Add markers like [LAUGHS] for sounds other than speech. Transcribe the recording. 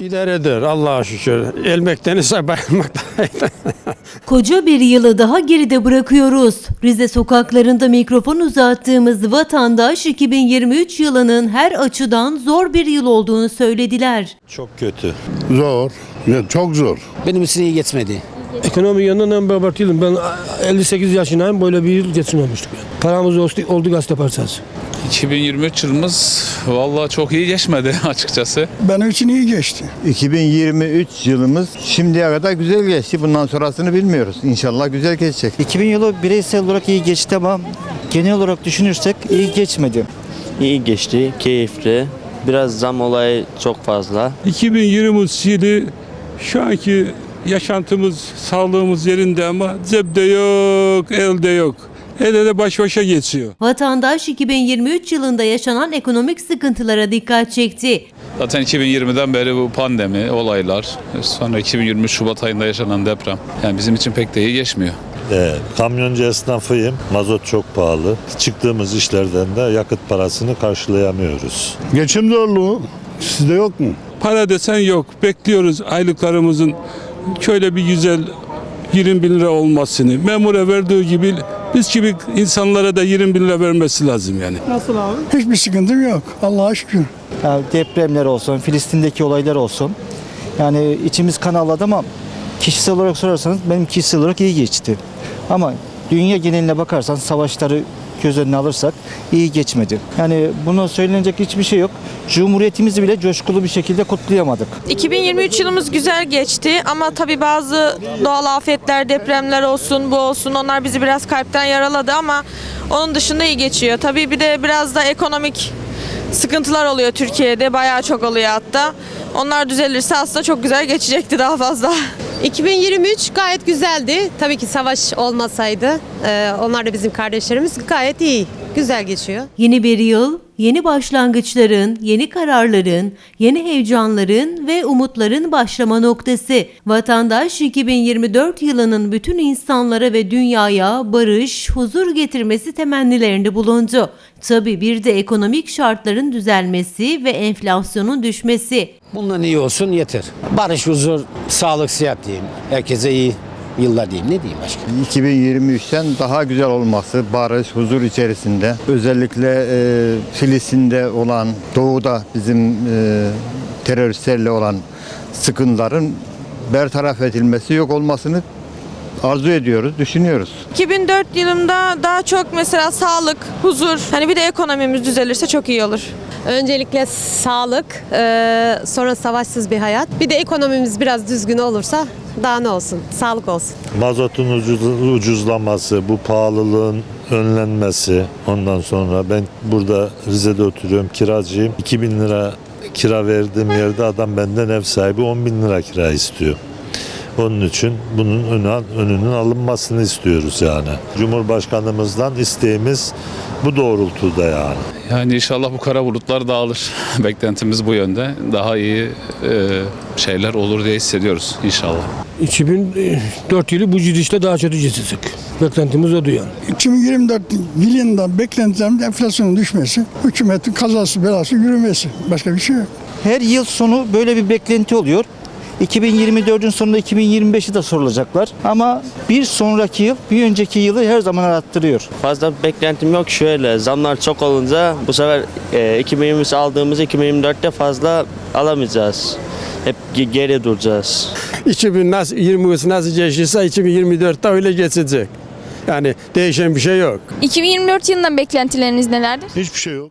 İdare eder Allah'a şükür. Elmekten ise [LAUGHS] bayılmaktan. Koca bir yılı daha geride bırakıyoruz. Rize sokaklarında mikrofon uzattığımız vatandaş 2023 yılının her açıdan zor bir yıl olduğunu söylediler. Çok kötü. Zor. Ya çok zor. Benim için iyi geçmedi. Ekonomi yönünden ben abartıyordum. Ben 58 yaşındayım. Böyle bir yıl geçirmemiştik. Yani. Paramız oldu, oldu gazete parçası. 2023 yılımız vallahi çok iyi geçmedi [LAUGHS] açıkçası. Benim için iyi geçti. 2023 yılımız şimdiye kadar güzel geçti. Bundan sonrasını bilmiyoruz. İnşallah güzel geçecek. 2000 yılı bireysel olarak iyi geçti ama genel olarak düşünürsek iyi geçmedi. İyi geçti, keyifli. Biraz zam olayı çok fazla. 2023 yılı şu anki yaşantımız, sağlığımız yerinde ama cepte yok, elde yok. Elde de baş başa geçiyor. Vatandaş 2023 yılında yaşanan ekonomik sıkıntılara dikkat çekti. Zaten 2020'den beri bu pandemi, olaylar, sonra 2023 Şubat ayında yaşanan deprem. Yani bizim için pek de iyi geçmiyor. Ee, kamyoncu esnafıyım. Mazot çok pahalı. Çıktığımız işlerden de yakıt parasını karşılayamıyoruz. Geçim zorluğu sizde yok mu? Para desen yok. Bekliyoruz aylıklarımızın şöyle bir güzel 20 bin lira olmasını. Memura verdiği gibi biz gibi insanlara da 20 bin lira vermesi lazım yani. Hiçbir sıkıntım yok. Allah'a şükür. Yani depremler olsun, Filistin'deki olaylar olsun. Yani içimiz kan ağladı ama kişisel olarak sorarsanız benim kişisel olarak iyi geçti. Ama dünya geneline bakarsan savaşları göz önüne alırsak iyi geçmedi. Yani buna söylenecek hiçbir şey yok. Cumhuriyetimizi bile coşkulu bir şekilde kutlayamadık. 2023 yılımız güzel geçti ama tabii bazı doğal afetler, depremler olsun, bu olsun onlar bizi biraz kalpten yaraladı ama onun dışında iyi geçiyor. Tabii bir de biraz da ekonomik sıkıntılar oluyor Türkiye'de. Bayağı çok oluyor hatta. Onlar düzelirse aslında çok güzel geçecekti daha fazla. 2023 gayet güzeldi. Tabii ki savaş olmasaydı, e, onlar da bizim kardeşlerimiz gayet iyi, güzel geçiyor. Yeni bir yıl, yeni başlangıçların, yeni kararların, yeni heyecanların ve umutların başlama noktası. Vatandaş 2024 yılının bütün insanlara ve dünyaya barış, huzur getirmesi temennilerinde bulundu. Tabii bir de ekonomik şartların düzelmesi ve enflasyonun düşmesi. Bundan iyi olsun yeter. Barış, huzur, sağlık, sıhhat diyeyim. Herkese iyi yıllar diyeyim. Ne diyeyim başka? 2023'ten daha güzel olması, barış, huzur içerisinde. Özellikle e, Filistin'de olan, doğuda bizim e, teröristlerle olan sıkıntıların bertaraf edilmesi, yok olmasını arzu ediyoruz, düşünüyoruz. 2004 yılında daha çok mesela sağlık, huzur, hani bir de ekonomimiz düzelirse çok iyi olur. Öncelikle sağlık, e, sonra savaşsız bir hayat. Bir de ekonomimiz biraz düzgün olursa daha ne olsun, sağlık olsun. Mazotun ucuz- ucuzlaması, bu pahalılığın önlenmesi. Ondan sonra ben burada Rize'de oturuyorum, kiracıyım. 2000 lira kira verdiğim yerde adam benden ev sahibi 10 bin lira kira istiyor. Onun için bunun önü, önünün alınmasını istiyoruz yani. Cumhurbaşkanımızdan isteğimiz bu doğrultuda yani. Yani inşallah bu kara bulutlar dağılır. [LAUGHS] Beklentimiz bu yönde. Daha iyi e, şeyler olur diye hissediyoruz inşallah. 2004 yılı bu gidişle daha kötü geçecek. Beklentimiz o yani. 2024 yılında beklentilerim enflasyonun düşmesi, hükümetin kazası belası yürümesi. Başka bir şey yok. Her yıl sonu böyle bir beklenti oluyor. 2024'ün sonunda 2025'i de sorulacaklar. Ama bir sonraki yıl bir önceki yılı her zaman arattırıyor. Fazla bir beklentim yok şöyle. Zamlar çok olunca bu sefer e, 2023 aldığımızı 2024'te fazla alamayacağız. Hep ge- geri duracağız. 2023 nasıl geçtiyse 2024'te öyle geçecek. Yani değişen bir şey yok. 2024 yılından beklentileriniz nelerdir? Hiçbir şey yok.